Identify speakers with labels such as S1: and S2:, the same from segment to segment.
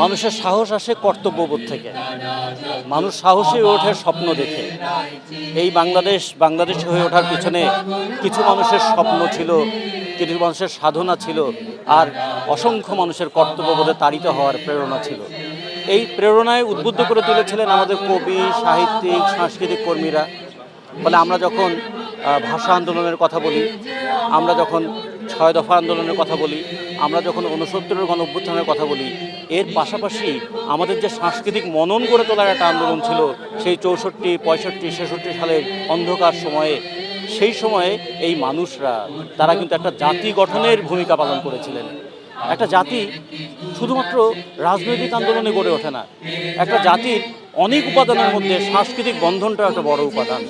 S1: মানুষের সাহস আসে কর্তব্যবোধ থেকে। মানুষ সাহসী হয়ে ওঠে স্বপ্ন দেখে। এই বাংলাদেশ বাংলাদেশ হয়ে ওঠার পিছনে কিছু মানুষের স্বপ্ন ছিল, কিছু মানুষের সাধনা ছিল, আর অসংখ্য মানুষের কর্তব্যবোধে তাড়িত হওয়ার প্রেরণা ছিল। এই প্রেরণায় উদ্বুদ্ধ করে তুলেছিলেন আমাদের কবি, সাহিত্যিক, সাংস্কৃতিক কর্মীরা। ফলে আমরা যখন ভাষা আন্দোলনের কথা বলি, আমরা যখন ছয় দফা আন্দোলনের কথা বলি, আমরা যখন ঊনসত্তরের গণ অভ্যুত্থানের কথা বলি, এর পাশাপাশি আমাদের যে সাংস্কৃতিক মনন গড়ে তোলার একটা আন্দোলন ছিল, সেই চৌষট্টি, পঁয়ষট্টি, ছেষট্টি সালের অন্ধকার সময়ে, সেই সময়ে এই মানুষরা, তারা কিন্তু একটা জাতি গঠনের ভূমিকা পালন করেছিলেন। একটা জাতি শুধুমাত্র রাজনৈতিক আন্দোলনে গড়ে ওঠে না, একটা জাতির অনেক উপাদানের মধ্যে সাংস্কৃতিক বন্ধনটা একটা বড় উপাদান।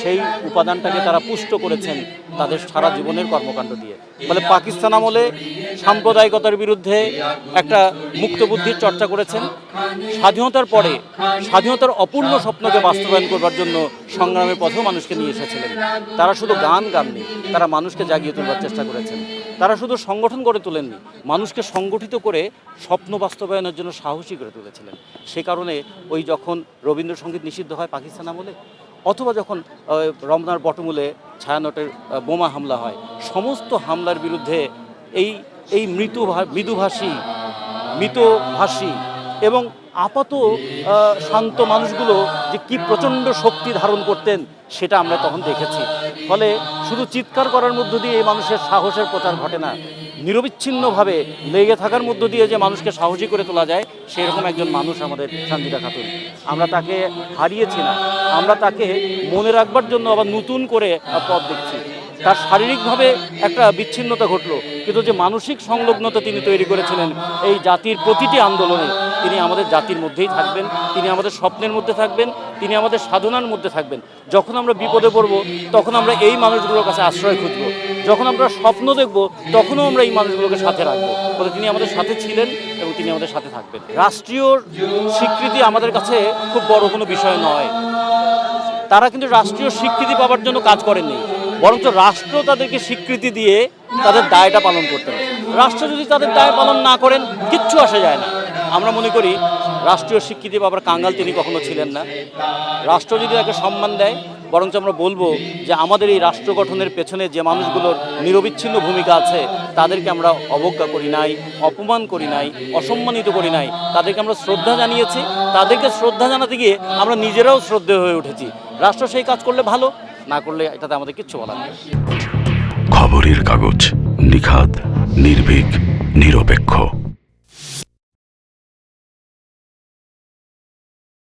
S1: সেই উপাদানটাকে তারা পুষ্ট করেছেন তাদের সারা জীবনের কর্মকাণ্ড দিয়ে। ফলে পাকিস্তান আমলে সাম্প্রদায়িকতার বিরুদ্ধে একটা মুক্ত বুদ্ধির চর্চা করেছেন। স্বাধীনতার পরে স্বাধীনতার অপূর্ণ স্বপ্নকে বাস্তবায়ন করবার জন্য সংগ্রামের পথেও মানুষকে নিয়ে এসেছিলেন। তারা শুধু গান গাননি, তারা মানুষকে জাগিয়ে তোলবার চেষ্টা করেছেন। তারা শুধু সংগঠন গড়ে তোলেননি, মানুষকে সংগঠিত করে স্বপ্ন বাস্তবায়নের জন্য সাহসী করে তুলেছিলেন। সে কারণে ওই যখন রবীন্দ্রসঙ্গীত নিষিদ্ধ হয় পাকিস্তান আমলে, অথবা যখন রমনার বটমূলে ছায়ানটের বোমা হামলা হয়, সমস্ত হামলার বিরুদ্ধে এই এই ভা- মৃদুভাষী, মৃতভাষী এবং আপাত শান্ত মানুষগুলো যে কি প্রচণ্ড শক্তি ধারণ করতেন, সেটা আমরা তখন দেখেছি। ফলে শুধু চিৎকার করার মধ্য দিয়ে এই মানুষের সাহসের প্রচার ঘটে না। নিরবিচ্ছিন্নভাবে লেগে থাকার মধ্য দিয়ে যে মানুষকে সাহসী করে তোলা যায়, সেরকম একজন মানুষ আমাদের সঞ্জিতা খাতুন। আমরা তাকে হারিয়েছি না। আমরা তাকে মনে রাখবার জন্য আবার নতুন করে পথ দেখছি। তার শারীরিকভাবে একটা বিচ্ছিন্নতা ঘটলো। কিন্তু যে মানসিক সংলগ্নতা তিনি তৈরি করেছিলেন, এই জাতির প্রতিটি আন্দোলনে তিনি আমাদের জাতির মধ্যেই থাকবেন, তিনি আমাদের স্বপ্নের মধ্যে থাকবেন, তিনি আমাদের সাধনার মধ্যে থাকবেন। যখন আমরা বিপদে পড়ব, তখন আমরা এই মানুষগুলোর কাছে আশ্রয় খুঁজব। যখন আমরা স্বপ্ন দেখব, তখনও আমরা এই মানুষগুলোকে সাথে রাখব। ফলে তিনি আমাদের সাথে ছিলেন এবং তিনি আমাদের সাথে থাকবেন। রাষ্ট্রীয় স্বীকৃতি আমাদের কাছে খুব বড় কোনো বিষয় নয়। তারা কিন্তু রাষ্ট্রীয় স্বীকৃতি পাওয়ার জন্য কাজ করেননি। বরঞ্চ রাষ্ট্র তাদেরকে স্বীকৃতি দিয়ে তাদের দায়টা পালন করতে হবে রাষ্ট্র যদি তাদের দায় পালন না করেন, কিচ্ছু আসা যায় না। আমরা মনে করি রাষ্ট্রীয় স্বীকৃতি পাবার কাঙ্গাল তিনি কখনো ছিলেন না। রাষ্ট্র যদি তাকে সম্মান দেয়, বরঞ্চ আমরা বলব যে আমাদের এই রাষ্ট্র গঠনের পেছনে যে মানুষগুলোর নিরবিচ্ছিন্ন ভূমিকা আছে, তাদেরকে আমরা অবজ্ঞা করি নাই, অপমান করি নাই, অসম্মানিত করি নাই। তাদেরকে আমরা শ্রদ্ধা জানিয়েছি। তাদেরকে শ্রদ্ধা জানাতে গিয়ে আমরা নিজেরাও শ্রদ্ধেয় হয়ে উঠেছি। রাষ্ট্র সেই কাজ করলে ভালো, না করলে এটাতে আমাদের কিচ্ছু বলার নেই।
S2: খবরের কাগজ নিখাদ, নির্ভীক, নিরপেক্ষ।